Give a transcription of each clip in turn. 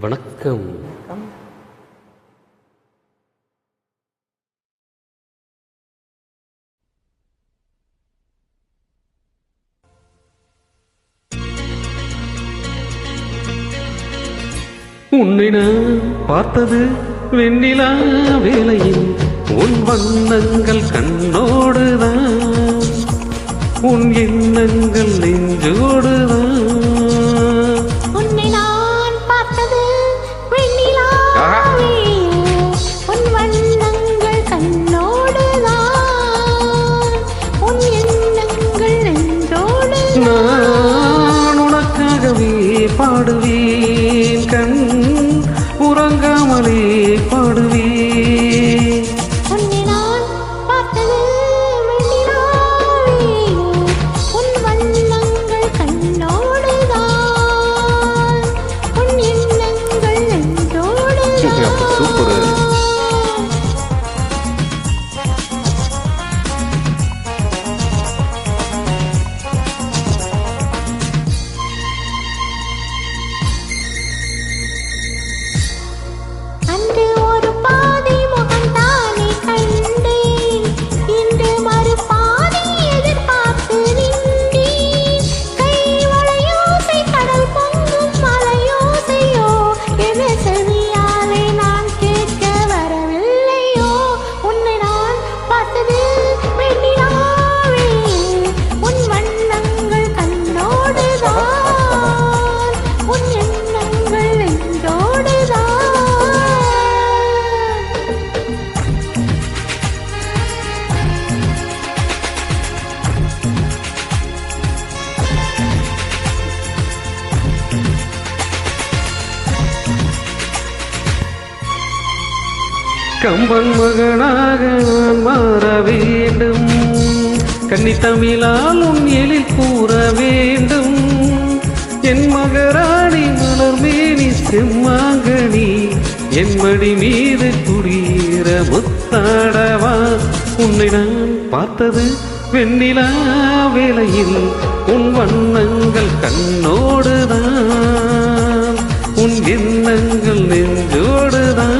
வணக்கம். உன்னை நான் பார்த்தது வெண்ணிலா வேலையில் உன் வண்ணங்கள் கண்ணோடுதான். உன் எண்ணங்கள் நெஞ்சோடுதான். പാടുവീ. கம்பன் மகனாக மாற வேண்டும். கன்னி தமிழால் உன் எழில் கூற வேண்டும். என் மகராணி மலர்மேனி செம்மாங்கனி என் மடி மீது குடியிற முத்தாடவா? உன்னை நான் பார்த்தது வெண்ணிலா வேளையில் உன் வண்ணங்கள் கண்ணோடுதான். உன் எண்ணங்கள் நெஞ்சோடுதான்.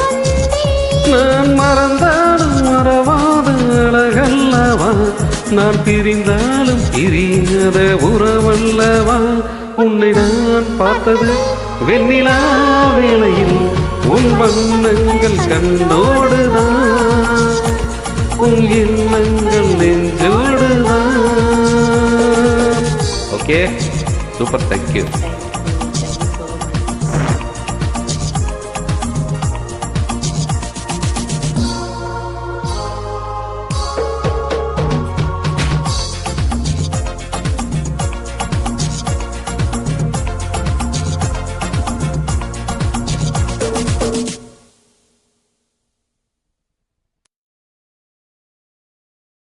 வந்தேன். நான் மறந்தாலும் மறவாத அழகல்லவா? நான் பிரிந்தாலும் பிரியாத உறவல்லவா? உன்னை நான் பார்த்தது வெண்ணிலா வேளையில். உன் வண்ணங்கள் கண்ணோடுதான் உன் எண்ணங்கள் நெஞ்சோடுதான் ஓகே super thank you.